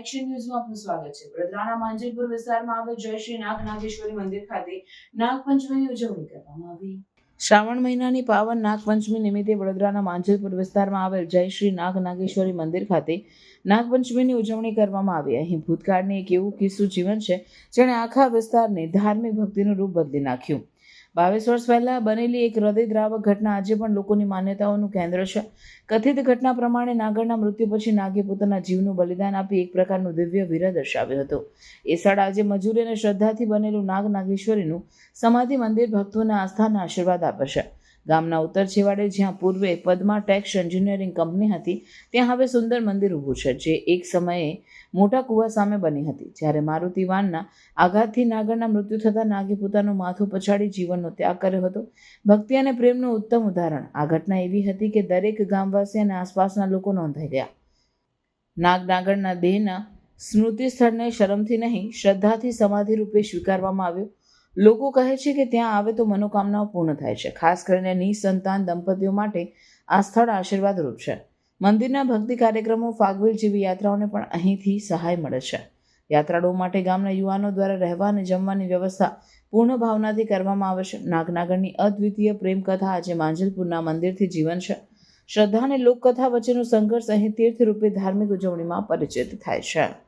Action ન્યૂઝમાં આપનું સ્વાગત છે. વડોદરાના માંજલપુર વિસ્તારમાં આવેલ જય શ્રી નાગ નાગેશ્વરી મંદિર ખાતે નાગપંચમીની ઉજવણી કરવામાં આવી. શ્રાવણ મહિનાની પાવન નાગપંચમી નિમિત્તે વડોદરાના માંજલપુર વિસ્તારમાં આવેલ જય શ્રી નાગ નાગેશ્વરી મંદિર ખાતે નાગપંચમીની ઉજવણી કરવામાં આવી. અહીં ભૂતકાળની એક એવું કિસ્સું જીવન છે, જેણે આખા વિસ્તારને ધાર્મિક ભક્તિનું રૂપ બદલી નાખ્યું. બાવીસ વર્ષ પહેલાં બનેલી એક હૃદયદ્રાવક ઘટના આજે પણ લોકોની માન્યતાઓનું કેન્દ્ર છે. કથિત ઘટના પ્રમાણે નાગરના મૃત્યુ પછી નાગે પોતાના જીવનું બલિદાન આપી એક પ્રકારનું દિવ્ય વીર દર્શાવ્યો હતો. એ સ્થળ આજે મજૂરી અને શ્રદ્ધાથી બનેલું નાગ નાગેશ્વરીનું સમાધિ મંદિર ભક્તોના આસ્થાના આશીર્વાદ આપે છે. ગામના ઉત્તર છેવાડે, જ્યાં પૂર્વે પદ્મા ટેક્સ એન્જિનિયરિંગ કંપની હતી, ત્યાં હવે સુંદર મંદિર ઊભું છે, જે એક સમયે મોટા કૂવા સામે બની હતી. જ્યારે મારુતિ વાનના આઘાતથી નાગરના મૃત્યુ થતાં નાગે પોતાનું માથું પછાડી જીવનનો ત્યાગ કર્યો હતો. ભક્તિ અને પ્રેમનું ઉત્તમ ઉદાહરણ. આ ઘટના એવી હતી કે દરેક ગામવાસી અને આસપાસના લોકો નોંધાઈ ગયા. નાગ નાગરના દેહના સ્મૃતિ સ્થળને શરમથી નહીં, શ્રદ્ધાથી સમાધિ રૂપે સ્વીકારવામાં આવ્યો. લોકો કહે છે કે ત્યાં આવે તો મનોકામનાઓ પૂર્ણ થાય છે. ખાસ કરીને નિસંતાન દંપતીઓ માટે આ સ્થળ આશીર્વાદરૂપ છે. મંદિરના ભક્તિ કાર્યક્રમો ફાગવેલ જેવી યાત્રાઓને પણ અહીંથી સહાય મળે છે. યાત્રાળુઓ માટે ગામના યુવાનો દ્વારા રહેવા અને જમવાની વ્યવસ્થા પૂર્ણ ભાવનાથી કરવામાં આવે છે. નાગનાગરની અદ્વિતીય પ્રેમકથા આજે માંજલપુરના મંદિરથી જીવન છે. શ્રદ્ધા અને લોકકથા વચ્ચેનો સંઘર્ષ અહીં તીર્થ રૂપે ધાર્મિક ઉજવણીમાં પરિચિત થાય છે.